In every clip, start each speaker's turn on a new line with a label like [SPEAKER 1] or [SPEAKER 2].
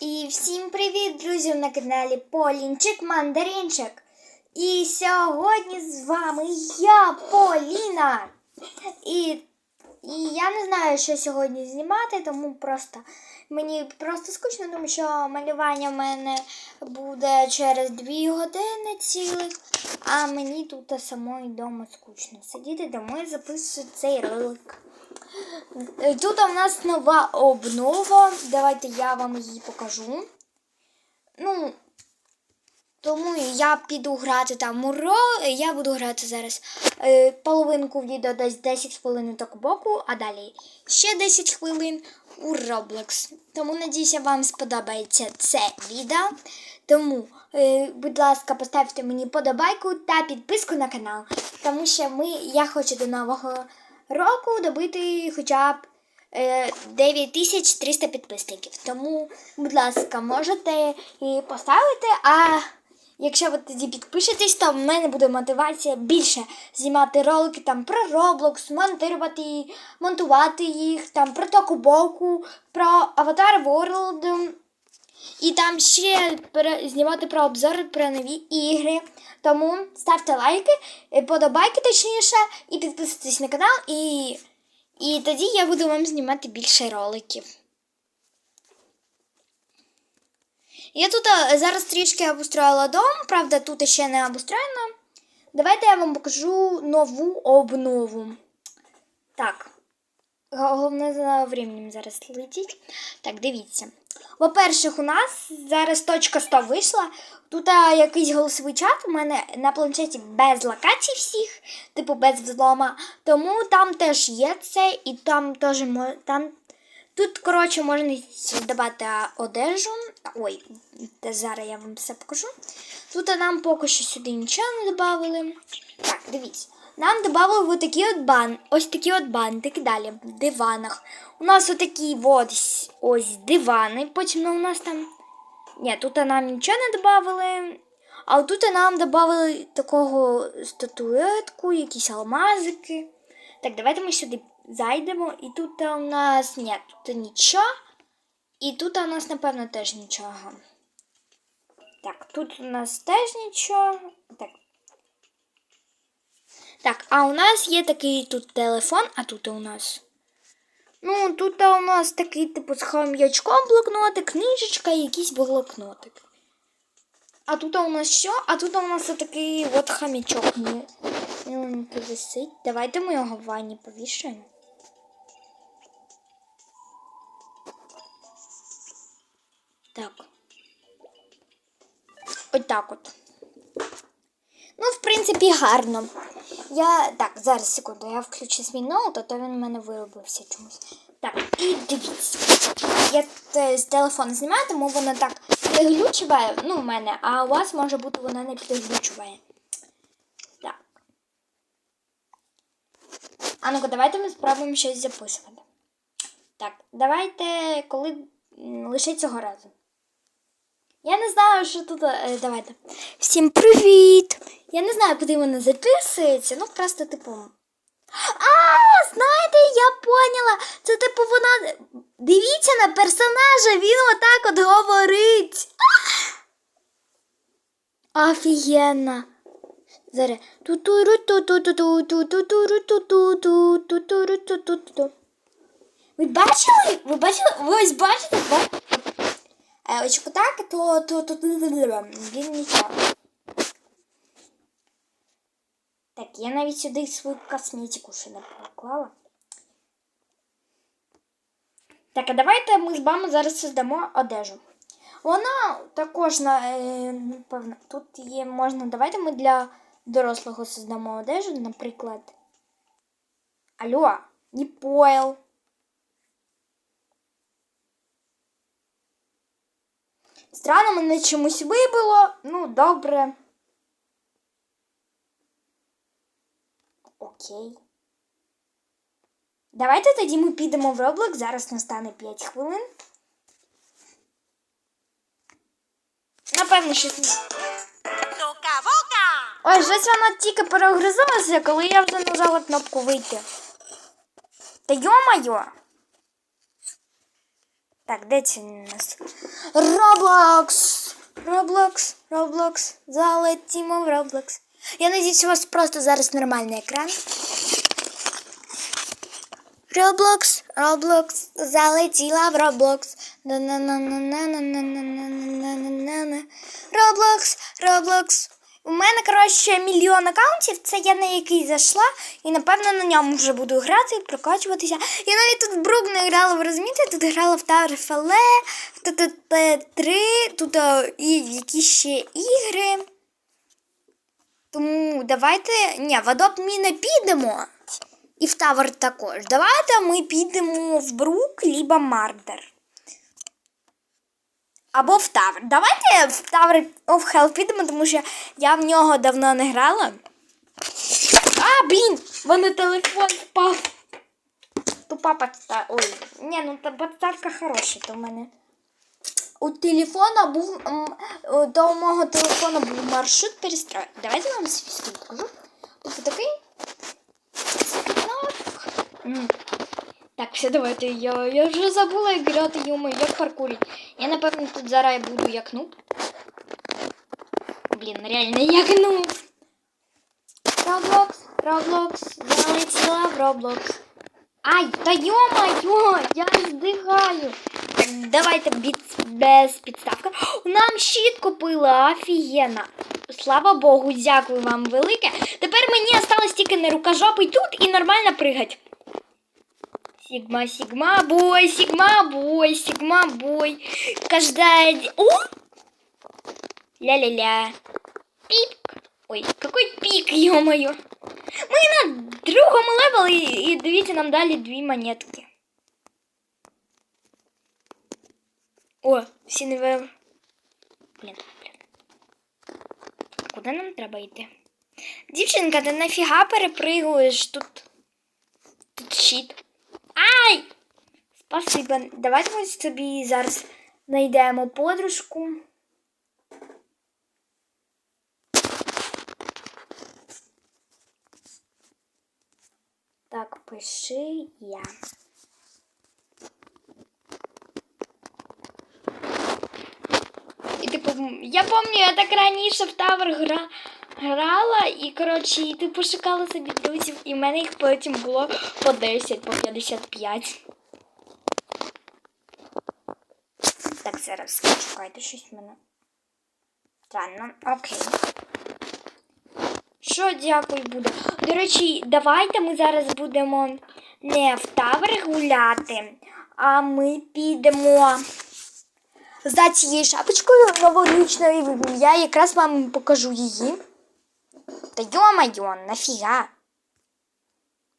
[SPEAKER 1] І всім привіт, друзі, на каналі Полінчик Мандаринчик. І сьогодні з вами я, Поліна. І, і я не знаю, що сьогодні знімати, тому просто мені просто скучно, тому що малювання в мене буде через дві години цілих, а мені тут самої вдома скучно сидіти, тому я записую цей ролик. Е, Тут у нас нова обнова. Давайте я вам її покажу. Ну, тому я піду грати там у ро. Я буду грати зараз е, половинку відео десь 10 хвилин у боку, а далі ще 10 хвилин у Roblox. Тому надіюся, вам сподобається це відео. Тому, е, будь ласка, поставте мені подобайку та підписку на канал. Тому що ми, я хочу до нового року добити хоча б е, 9300 підписників. Тому, будь ласка, можете і поставити. А якщо ви тоді підпишетесь, то в мене буде мотивація більше знімати ролики там про Roblox, монтувати, монтувати їх, там про Токубоку, про Avatar World. І там ще знімати про обзори про нові ігри. Тому ставте лайки, е, подобайки точніше, і підписуйтесь на канал, і, і тоді я буду вам знімати більше роликів. Я тут е, зараз трішки обустроїла дом, правда, тут ще не обустроєно. Давайте я вам покажу нову обнову. Так. Головне за временем зараз летіть. Так, дивіться. По-перше, у нас зараз точка 100 вийшла. Тут а, якийсь голосовий чат у мене на планшеті без локацій всіх, типу без взлома. Тому там теж є це, і там теж там. Тут, коротше, можна здавати одежу. Ой, зараз я вам все покажу. Тут нам поки що сюди нічого не додали. Так, дивіться. Нам додали такі от бан, ось такі от бантики далі в диванах. У нас отакі от ось дивани, потім у нас там. Ні, тут нам нічого не додали. А тут нам додали такого статуетку, якісь алмазики. Так, давайте ми сюди зайдемо. І тут у нас ні, тут нічого. І тут у нас, напевно, теж нічого. Так, тут у нас теж нічого. Так, так, а у нас є такий тут телефон, а тут у нас. Ну, тут у нас такий, типу, з хом'ячком блокнотик, книжечка і якийсь блокнотик. А тут у нас що? А тут у нас такий от мі- міленький висить. Давайте ми його в ванні повішаємо. Так. Ось так от. Ну, в принципі, гарно. Я. Так, зараз секунду, я включу свій ноут, а то він у мене виробився чомусь. Так, і дивіться. Я те- з телефону знімаю, тому воно так підглючуває, ну, в мене, а у вас може бути воно не підглючуває. Так. А ну-ка, давайте ми спробуємо щось записувати. Так, давайте, коли лише цього разу. Я не знаю, що тут. Е, давайте. Всім привіт! Я не знаю, куди вона записується. Ну, просто типу. А, знаєте, я поняла. Це типу вона. Дивіться на персонажа, він отак от говорить. Офігенно. Зараз. Ви бачили? Ви бачили? Ви ось бачите? Ба- Е, так, то, то, то, він нічого. Так, я навіть сюди свою косметику ще не поклала. Так, а давайте ми з вами зараз создамо одежу. Вона також на, е, напевно, тут є можна. Давайте ми для дорослого создамо одежу, наприклад. Алло, не понял. Странно мене чомусь вибило. Ну, добре. Окей. Давайте тоді ми підемо в Roblox. Зараз настане 5 хвилин. Напевно, не- Ой, щось воно тільки перегрузилося, коли я вже нажала кнопку вийти. Та йо-моє! Так, де ці у нас? Roblox. Roblox, Roblox, залетімо в Roblox. Я надіюсь, у вас просто зараз нормальний екран. Roblox, Roblox, залетіла в Roblox. Roblox, Roblox, у мене, коротше, мільйон аккаунтів. Це я на який зайшла, і напевно на ньому вже буду грати, прокачуватися. Я навіть тут в Брук не грала, ви розумієте? Тут грала в Tower в ТТТ3, тут а, і якісь ще ігри. Тому давайте. Ні, в Adopt ми не підемо. І в Тавер також. Давайте ми підемо в Брук, либо Мардер. Або в Тавер. Давайте в Тавер of Hell підемо, тому що я в нього давно не грала. А, блін! В мене телефон впав. Тупа подставка. Ой, ні, ну та подставка хороша, то в мене. У телефона був. До мого телефона був маршрут перестрою. Давайте я вам свій покажу. Тобто такий. Так, все, давайте. Я, я вже забула як грати, йому, як паркурить. Я, напевно, тут зараз буду як нуб. Блін, реально як нуб. Роблокс, Роблокс, залетіла в Роблокс. Ай, та йо-моє, я здихаю. Так, давайте без, підставки. Нам щит купила, офігенно. Слава Богу, дякую вам велике. Тепер мені осталось тільки не рукожопий тут і нормально пригать. Сигма, сигма, бой, сигма, бой, сигма, бой. Каждая... О! Ля-ля-ля. Пик. Ой, какой пик, ё-моё. Ми на другому левелі і дивіться, нам дали дві монетки. О, всі не ви... Блін, блін. А куди нам треба йти? Дівчинка, ти нафіга перепригуєш тут? Тут щит. Ай! Спасибо. Давайте ми собі зараз знайдемо подружку. Так, пиши я. І типу, я пам'ятаю, я так раніше в Тавер гра... грала, і коротше, і типу шукала собі друзів, і в мене їх потім було по 10, по 55. Так, зараз чекайте щось в мене. Странно, окей. Що дякую буде? До речі, давайте ми зараз будемо не в тавер гуляти, а ми підемо за цією шапочкою новорічною. Я якраз вам покажу її. Та йо-майо, нафіга.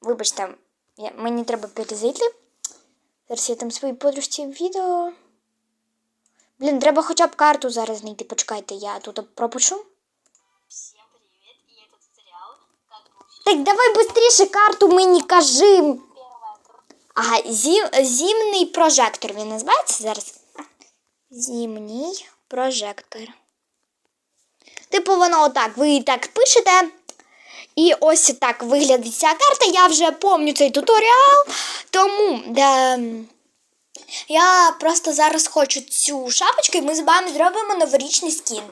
[SPEAKER 1] Вибачте, я, мені треба перезайти. Зараз я там своїй подружці відео. Блін, треба хоча б карту зараз знайти. Почекайте, я тут пропишу.
[SPEAKER 2] Всем привет! И этот сериал как бы учить
[SPEAKER 1] Так давай быстріше карту мені кажи.
[SPEAKER 2] первая
[SPEAKER 1] Ага, зім, зімний прожектор він називається зараз. Зімній прожектор. Типу, воно отак. Ви так пишете. І ось так виглядить ця карта. Я вже пам'ятаю цей туторіал. Тому да, я просто зараз хочу цю шапочку, і ми з вами зробимо новорічний скін.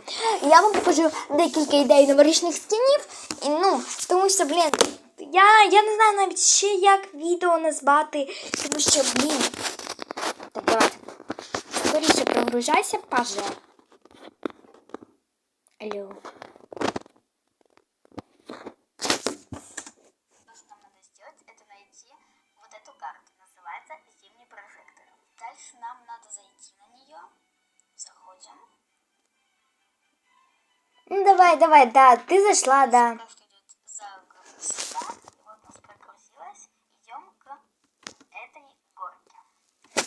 [SPEAKER 1] Я вам покажу декілька ідей новорічних скінів. І, ну, тому що, блін, я, я не знаю навіть ще як відео назвати, тому що, блін. Так, давайте. Скоріше прогружайся, паже. Алло.
[SPEAKER 2] То, что нам надо сделать, это найти вот эту карту. Называется зимний прожектор. Дальше нам надо зайти на нее. Заходим.
[SPEAKER 1] Ну давай, давай, да, ты зашла, да.
[SPEAKER 2] Картошка идет загрузить сюда. И вот у нас прогрузилась. Идем к этой горке.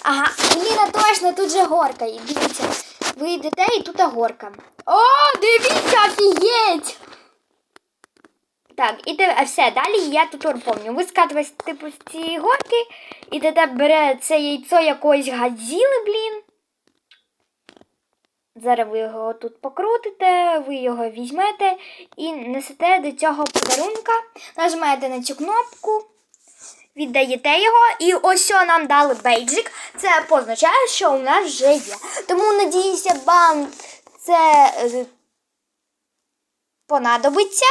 [SPEAKER 1] Ага, Ліна, точно, тут же горка. І дивіться, ви йдете і тут горка. О, дивіться, офігеть! Так, і те, все, далі я тут пам'ятаю. Ви скатуєтесь типу з цієї горки, і тоді бере це яйцо якоїсь гадзіли, блін. Зараз ви його тут покрутите, ви його візьмете і несете до цього подарунка, нажимаєте на цю кнопку. віддаєте його, і ось що нам дали бейджик. Це позначає, що у нас вже є. Тому надіюся, вам це е, понадобиться.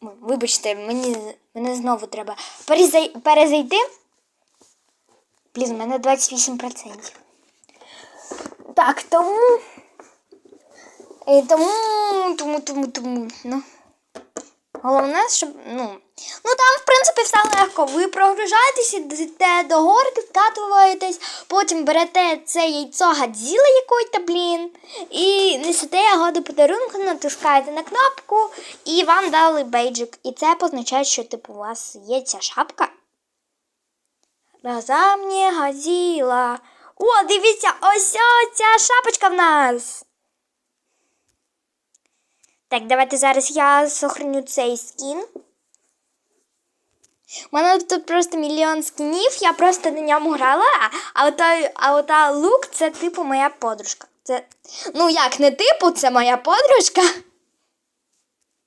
[SPEAKER 1] Вибачте, мені мене знову треба перезай- перезайти. Блін, у мене 28%. Так, тому. Тому, тому, тому, тому. Ну. Головне, щоб. Ну, ну там, в принципі, все легко. Ви прогружаєтесь, йдете до горки, скатуєтесь, потім берете це яйцо гадзіла якої-то, блін, і несете його до подарунку, натискаєте на кнопку, і вам дали бейджик. І це позначає, що типу у вас є ця шапка. Разамні газіла. О, дивіться, ось ця шапочка в нас. Так, давайте зараз я сохраню цей скін. У мене тут просто мільйон скінів, я просто на ньому грала, а, а, ота, а ота лук це типу моя подружка. Це, ну як не типу, це моя подружка.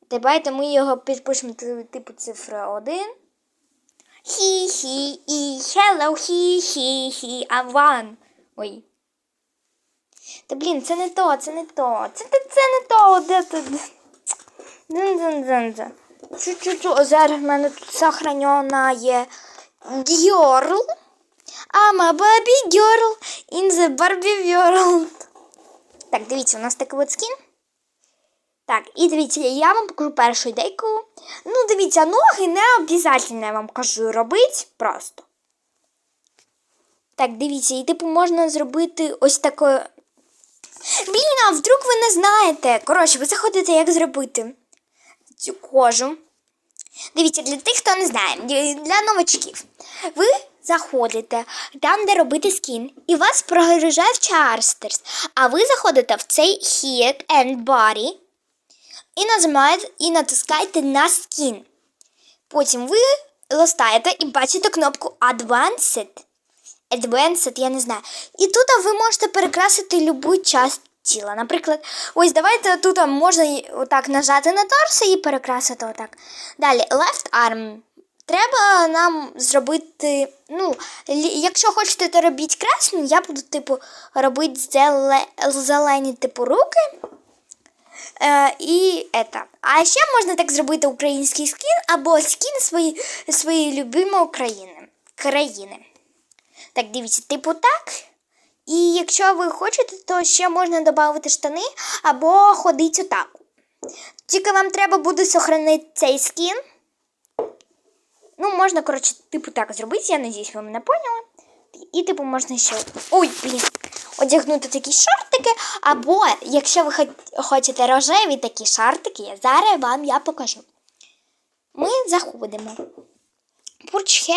[SPEAKER 1] Давайте ми його підпишемо типу цифра 1. Хі-хі і hello, хі-хі-хі, I'm one. Ой. Та блін, це не то, це не то. Це, це, не то. Де тут? Дин-дин-дин-дин. Чу-чу-чу. Зараз в мене тут сохранена є girl. I'm a baby girl in the Barbie world. Так, дивіться, у нас такий от скін. Так, і дивіться, я вам покажу першу ідейку. Ну, дивіться, ноги не обов'язково, я вам кажу, робити просто. Так, дивіться, і типу можна зробити ось таке. Блін, а вдруг ви не знаєте. Коротше, ви заходите, як зробити цю кожу. Дивіться, для тих, хто не знає, для новачків. Ви заходите там, де робити скін, і вас прогружає в Charsters. А ви заходите в цей Head and Body і і натискаєте на скін. Потім ви листаєте і бачите кнопку Advanced. Advanced, я не знаю. І тут ви можете перекрасити любу часть тіла. Наприклад, ось давайте тут можна отак нажати на торс і перекрасити отак. Далі, left arm. Треба нам зробити, ну, якщо хочете, то робіть красну, я буду, типу, робити зеле, зелені, типу, руки. Е, і это. А ще можна так зробити український скін або скін свої, своєї любимої країни. країни. Так, дивіться, типу так. І якщо ви хочете, то ще можна додати штани або ходити отак. Тільки вам треба буде сохранити цей скін. Ну, можна, коротше, типу так зробити, я надіюсь, ви мене поняли. І, типу, можна ще. Ой, блін. Одягнути такі шортики, або, якщо ви хочете рожеві такі шортики, зараз вам я покажу. Ми заходимо. Purge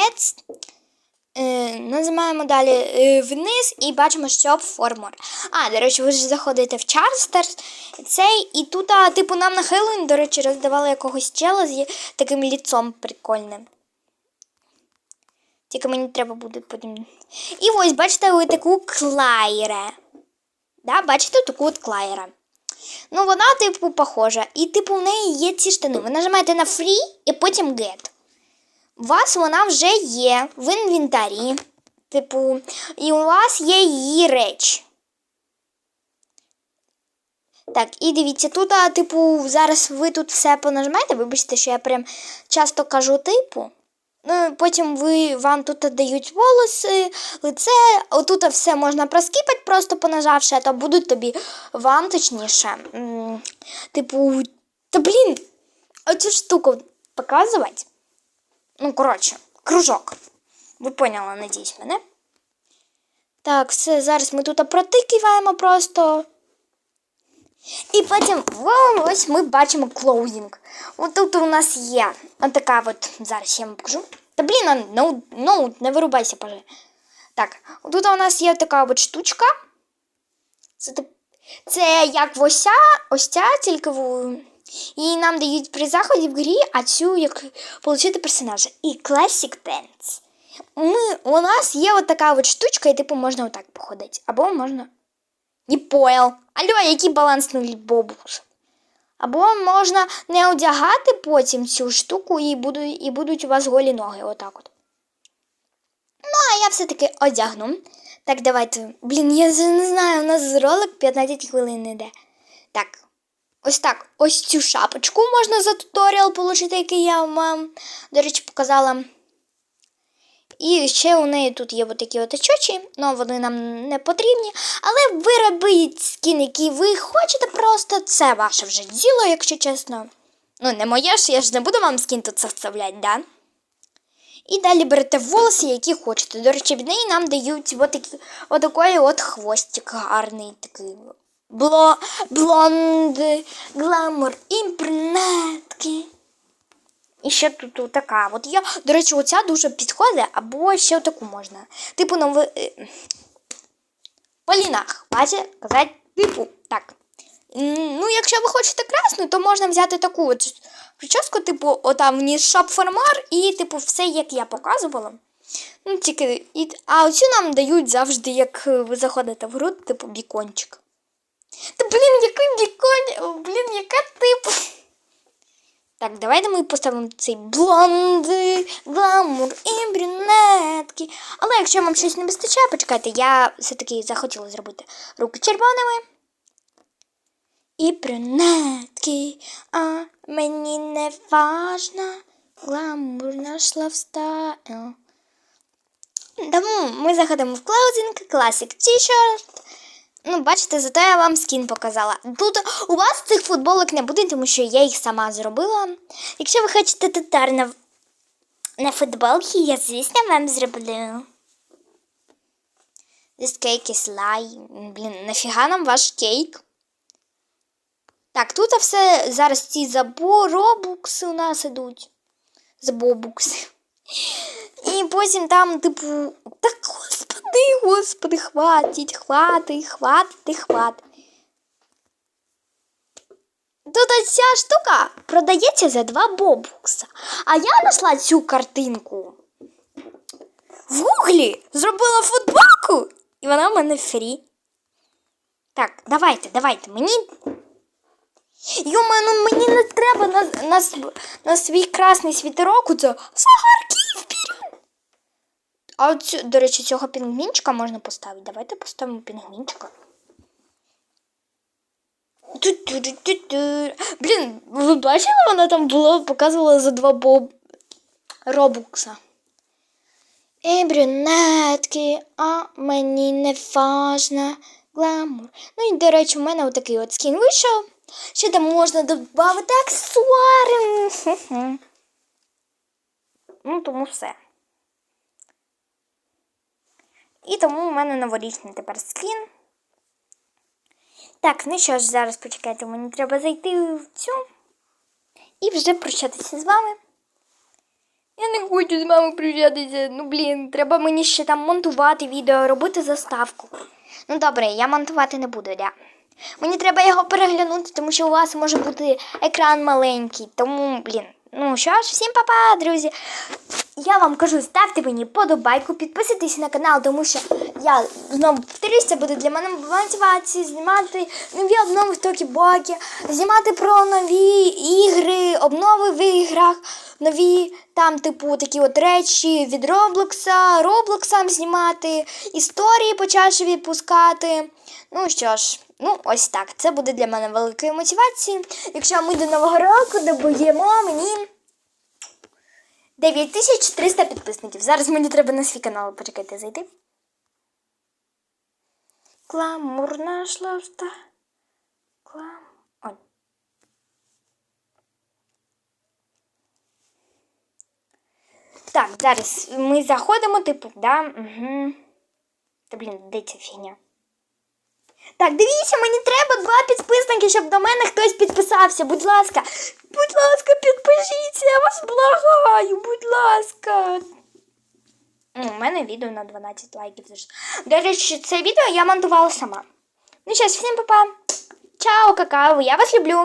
[SPEAKER 1] Е, далі е, вниз і бачимо, що формор. А, до речі, ви ж заходите в Чарстерс. Цей, і тут, а, типу, нам на Хеллоуін, до речі, роздавали якогось чела з таким ліцом прикольним. Тільки мені треба буде потім. І ось, бачите, ви таку клайре. Да, бачите таку от клайре. Ну, вона, типу, похожа. І, типу, в неї є ці штани. Ви нажимаєте на Free і потім Get. У вас вона вже є в інвентарі. Типу, і у вас є її реч. Так, і дивіться, тут, а, типу, зараз ви тут все понажимаєте. Вибачте, що я прям часто кажу типу. Ну, потім ви, вам тут дають волоси, лице, отут все можна проскіпати, просто понажавши, а то будуть тобі вам точніше. м, Типу, та блін, оцю штуку показувати. Ну, коротше, кружок. Ви поняли, надіюсь, мене. Так, все, зараз ми тут протикиваємо просто. І потім вау, ось ми бачимо клоузінг. От тут у нас є така от, зараз я вам покажу. Та блін, а, ну, ну, не вирубайся, поже. Так, тут у нас є така от штучка. Це, це як в ося, ось ця, тільки в... Її нам дають при заході в грі, а цю як отримати персонажа. І Classic Dance. Ми, у нас є от така от штучка, і типу можна отак походити. Або можна. Не понял. Алло, який баланс балансний бобус. Або можна не одягати потім цю штуку і будуть, і будуть у вас голі ноги. Отак от. Ну, а я все-таки одягну. Так, давайте. Блін, я не знаю, у нас ролик 15 хвилин іде. Так. Ось так. Ось цю шапочку можна за туторіал отримати, який я вам, до речі, показала. І ще у неї тут є такі от очочі, ну вони нам не потрібні. Але ви робіть скін, який ви хочете, просто це ваше вже діло, якщо чесно. Ну, не моє ж, я ж не буду вам скін тут вставляти, да? І далі берете волоси, які хочете. До речі, від неї нам дають отакий от хвостик гарний такий. Бло, блонд, гламур, імпринетки. І ще тут така. От я, до речі, оця дуже підходить, або ще таку можна. Типу, ви. е, Поліна, хватить казати типу. Так. Ну, якщо ви хочете красну, то можна взяти таку от прическу, типу, отам вниз шап і, типу, все, як я показувала. Ну, тільки, і, а оцю нам дають завжди, як ви заходите в гру, типу, бікончик. Та блін, який бікон, блін, яка типу. Так, давайте ми поставимо цей блонд, гламур і брюнетки. Але якщо вам щось не вистачає, почекайте, я все-таки захотіла зробити руки червоними. І брюнетки, а мені не важна гламурна шлавстайл. Тому ми заходимо в клаузинг, Classic T-shirt. Ну, бачите, зато я вам скін показала. Тут у вас цих футболок не буде, тому що я їх сама зробила. Якщо ви хочете татар на, на футболки, я, звісно, вам зроблю. This cake is lie. Блін, нафіга нам ваш кейк? Так, тут все зараз ці заборобукси у нас ідуть. Забобукси. І потім там, типу, так господи, господи, хватить, хватить, хватить, хватить. Тут ця штука продається за 2 бобукса. А я знайшла цю картинку. В гуглі зробила футболку, і вона в мене фрі. Так, давайте, давайте, мені. Йома, ну мені не треба на, на, на свій красний світерок це Сагарки вперед. А от, до речі, цього пінгвінчика можна поставити. Давайте поставимо пінгвінчика. Блін, ви бачили, вона там було, показувала за два боб робукса. І брюнетки, а мені не важна гламур. Ну і, до речі, у мене отакий от скін вийшов. Ще там можна додати аксесуари. Ну, тому все. І тому у мене новорічний тепер скін. Так, ну що ж, зараз почекайте, мені треба зайти в цю і вже прощатися з вами. Я не хочу з вами прощатися. Ну, блін, треба мені ще там монтувати відео, робити заставку. Ну добре, я монтувати не буду, да. Мені треба його переглянути, тому що у вас може бути екран маленький. Тому, блін. Ну що ж, всім па-па, друзі. Я вам кажу, ставте мені подобайку, підписуйтесь на канал, тому що я знову повторюсь, це буде для мене мотивація знімати нові обнови в Токі-Бокі, знімати про нові ігри, обнови в іграх, нові там, типу, такі от речі від Роблокса, Роблоксам знімати, історії почавши відпускати. Ну що ж, ну ось так. Це буде для мене великою мотивацією. Якщо ми до нового року добуємо мені 9300 підписників. Зараз мені треба на свій канал почекайте зайти. Кламурна шлавста. Клам. Ой. Так, зараз ми заходимо, типу, да? Угу. Та блін, де ця фігня? Так, дивіться, мені треба два підписники, щоб до мене хтось підписався. Будь ласка, будь ласка, підпишіться, я вас благаю, будь ласка. У мене відео на 12 лайків. До речі, це відео я монтувала сама. Ну що всім па-па. Чао, какао, я вас люблю.